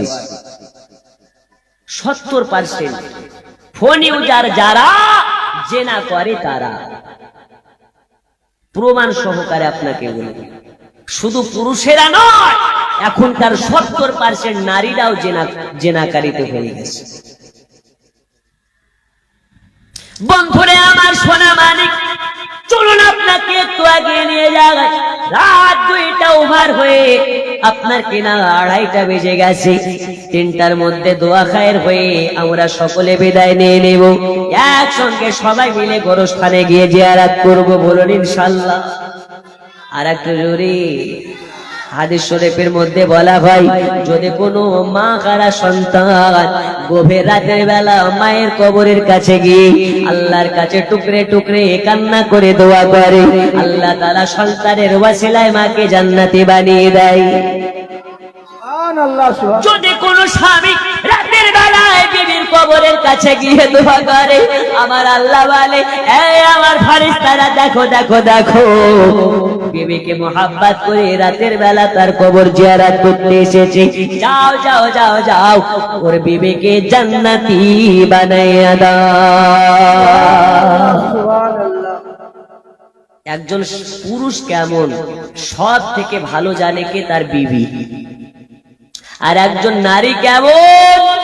আসি সত্তর percent. Phone user যারা, জেনা করে তারা। প্রমাণ সহকারে আপনাকে বলি, শুধু পুরুষেরা নয়, এখনকার সত্তর পার্সেন্ট নারীরাও জেনা, জেনাকারিতে হয়ে গেছে। বন্ধুরে আমার সোনা মানিক, চলুন আপনাকে একটু আগে নিয়ে যাই। রাত দুইটা ওভার হয়ে আপনার কিনা আড়াইটা বেজে গেছে। তিনটার মধ্যে দোয়া খায়ের হয়ে আমরা সকলে বিদায় নিয়ে নেব। একসঙ্গে সবাই মিলে গোরস্থানে গিয়ে জিয়ারাত করব বলুন ইনশাল্লাহ। আর একটা জরুরি হাদিস শরীফের মধ্যে বলা হয় যদি কোনো মা কারা সন্তান গভীর রাতের বেলা মায়ের কবরের কাছে গিয়ে আল্লাহর কাছে টুকরে টুকরে কান্না করে দোয়া করে আল্লাহ তারা সন্তানের ওয়াসিলায় মাকে জান্নাতি বানিয়ে দেয়। যদি কোনো স্বামী গিয়ে দোয়া করে। আমার আল্লাহ বলে, এই আমার ফারিস্তারা দেখো দেখো দেখো। বিবিকে করে রাতের বেলা তার কবর জিয়ারাত করতে এসেছে। যাও যাও যাও যাও। ওর জান্নাতি বানাইয়া একজন পুরুষ কেমন? সব থেকে ভালো জানে কে তার বিবি। আর একজন নারী কেমন?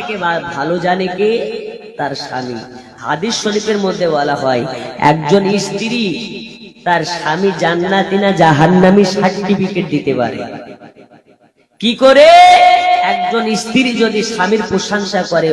থেকে ভালো জানে কে? তার স্বামী। হাদিস শরীফের মধ্যে বলা হয়, একজন স্ত্রী তার স্বামী জান্নাতি না জাহান্নামি সার্টিফিকেট দিতে পারে। কি করে? একজন স্ত্রী যদি স্বামীর প্রশংসা করে